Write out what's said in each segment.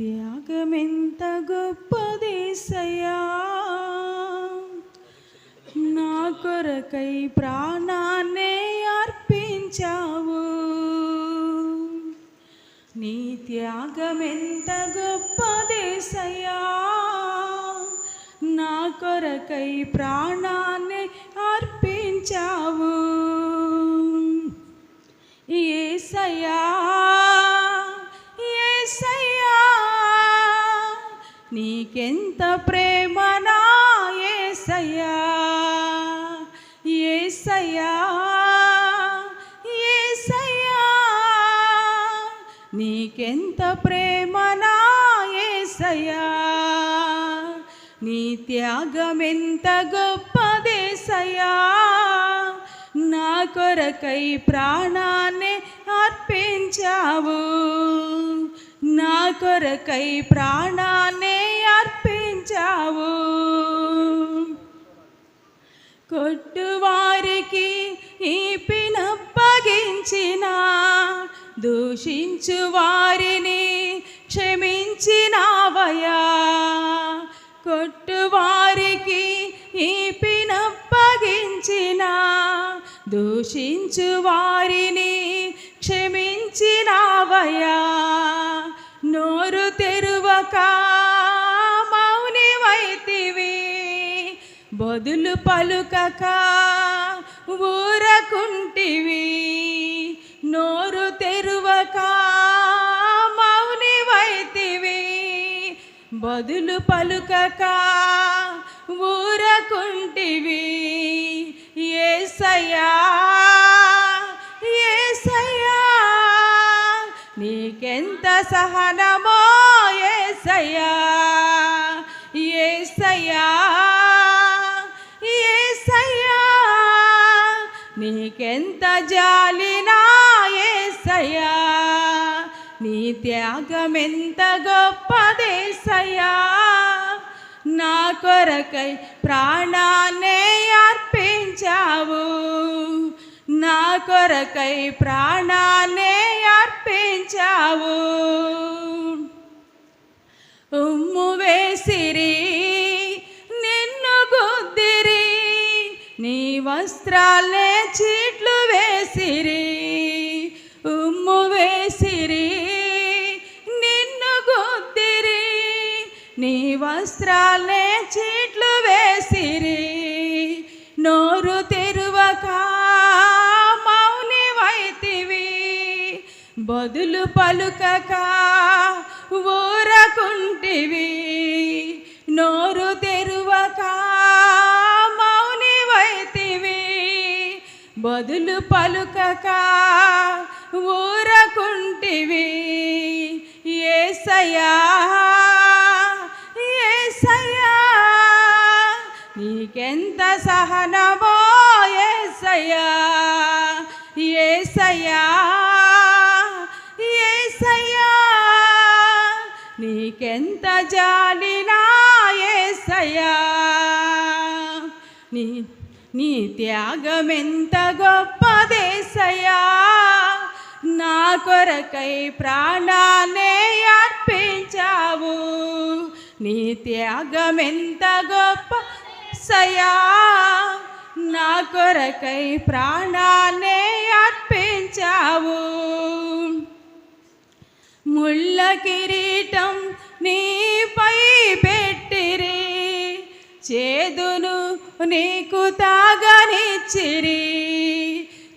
త్యాగమెంత గొప్పదేశయా నా కొరకై ప్రాణాన్నే అర్పించావు నీ త్యాగమెంత గొప్పదేశయా నా కొరకై ప్రాణాన్ని అర్పించావు ఏసయా నీకెంత ప్రేమనా ఏసయ్యా? ఏసయ్యా? ఏసయ్యా? నీకెంత ప్రేమనా ఏసయ్యా? నీ త్యాగమెంత గొప్పదేశయ్యా నా కొరకై ప్రాణాన్ని అర్పించావు. నా కొరకై ప్రాణాన్ని కొట్టువారికి ఈ పినప్పగించిన దూషించు వారిని క్షమించినావయా కొట్టువారికి ఈ పినప్పగించిన దూషించు వారిని క్షమించినావయా నోరు తెరువకా బదులు పలుకక ఊరకుంటివి నోరు తెరువక మౌనివైతివి. బదులు పలుకక ఊరకుంటివి ఏసయ్యా ఏసయ్యా నీకెంత సహనమో జాలినా ఏసయ్యా. నీ త్యాగమెంత గొప్పదేసయ్యా నా కొరకై ప్రాణాన్నే అర్పించావు. నా కొరకై ప్రాణాన్నే అర్పించావు. ఉమ్ము వస్త్రాలనే చీట్లు వేసిరి. నోరు తెరువక మౌని వైతివి. బదులు పలుకక ఊరకుంటివి. నోరు తెరువక మౌని వైతివి. బదులు పలుకక ఊరకుంటివి. ఏసయా ఏసయ్యా నీకెంత సహనమో ఏసయ్యా ఏసయ్యా ఏసయ్యా నీకెంత జాలినా ఏసయ్యా నీ నీ త్యాగమెంత గొప్పదేశయ్యా నా కొరకై ప్రాణాన్నే అర్పించావు. నీ త్యాగమెంత గొప్ప సయా. నా కొరకై ప్రాణాన్నే అర్పించావు. ముళ్ళ కిరీటం నీపై పెట్టిరి. చేదును నీకు తాగనిచ్చిరి.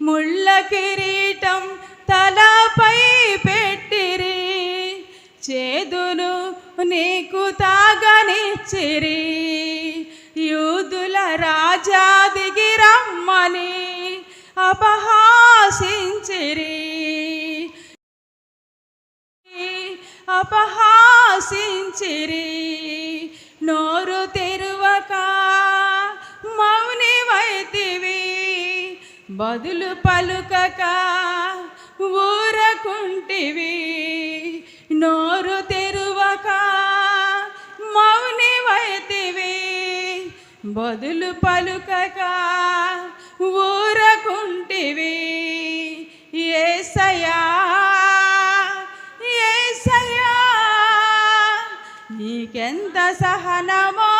ముళ్ళ కిరీటం తలపై పెట్టిరి. చేదును నీకు తాగనిచ్చిరి. యూదుల రాజా దిగి రమ్మని అపహాసించిరి. అపహాసించిరి. నోరు తెరువక మౌని వైతివి. బదులు పలుకక ఊరకుంటివి. నోరు తెరువక బదులు పలుకక ఊరకుంటివి. ఏసయా ఏసయా నీకెంత సహనమో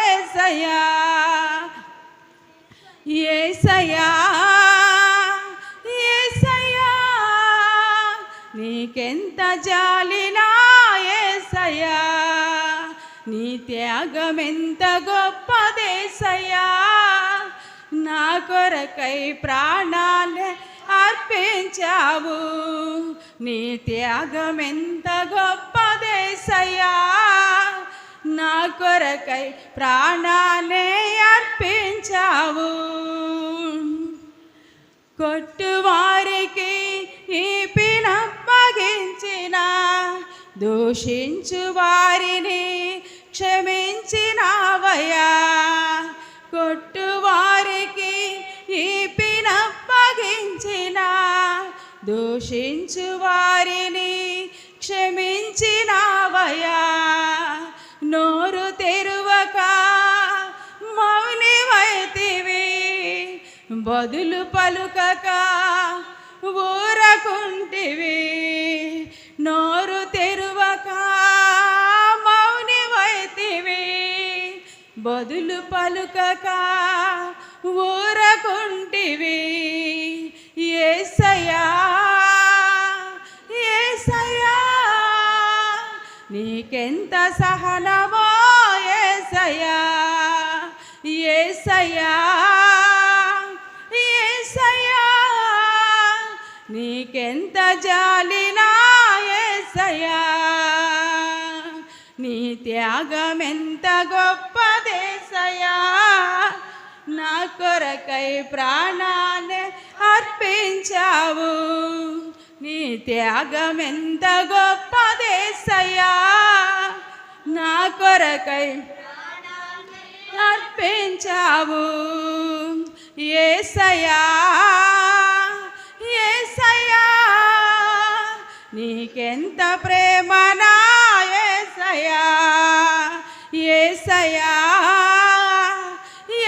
ఏసయా ఏసయ్యా ఏసయ్యా నీకెంత జాలినా ఏసయా నీ త్యాగమెంతగో కొరకై ప్రాణాలే అర్పించావు. నీ త్యాగమెంత గొప్పదేశయ్యా నా కొరకై ప్రాణాలే అర్పించావు. కొట్టువారికి ఈ పినప్పగించిన దూషించు వారిని క్షమించినావయ్యా. దూషించు వారిని క్షమించినావయా నోరు తెరువక మౌనివైతివి బదులు పలుకక ఊరకుంటివి. నోరు తెరువక మౌనివైతివి బదులు పలుకక ఊరకుంటివి. ఏసయా సహనమో ఏసయా ఏసయా ఏసయా నీకెంత జాలినా ఏసయా నీ త్యాగమెంత గొప్పదేసయ్యా నా కొరకై ప్రాణాన్ని అర్పించావు. నీ త్యాగమెంత గొప్పదేసయ్యా నా కొరకై అర్పించావు. ఏసయ్యా ఏసయ్యా నీకెంత ప్రేమనా ఏసయ్యా ఏసయ్యా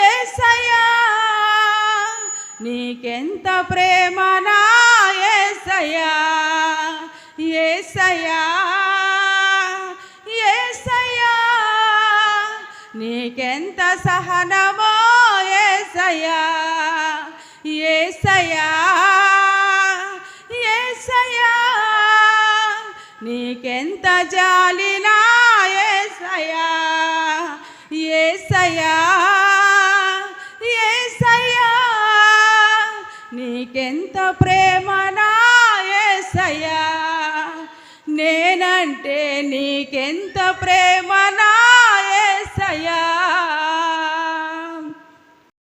ఏసయ్యా నీకెంత ప్రేమ ఏసయ్యా ఏసయ్యా ఏసయ్యా నీకెంత జాలినా ఏసయ్యా ఏసయ్యా ఏసయ్యా నీకెంత ప్రేమనా ఏసయ్యా నేనంటే నీకెంత ప్రేమనా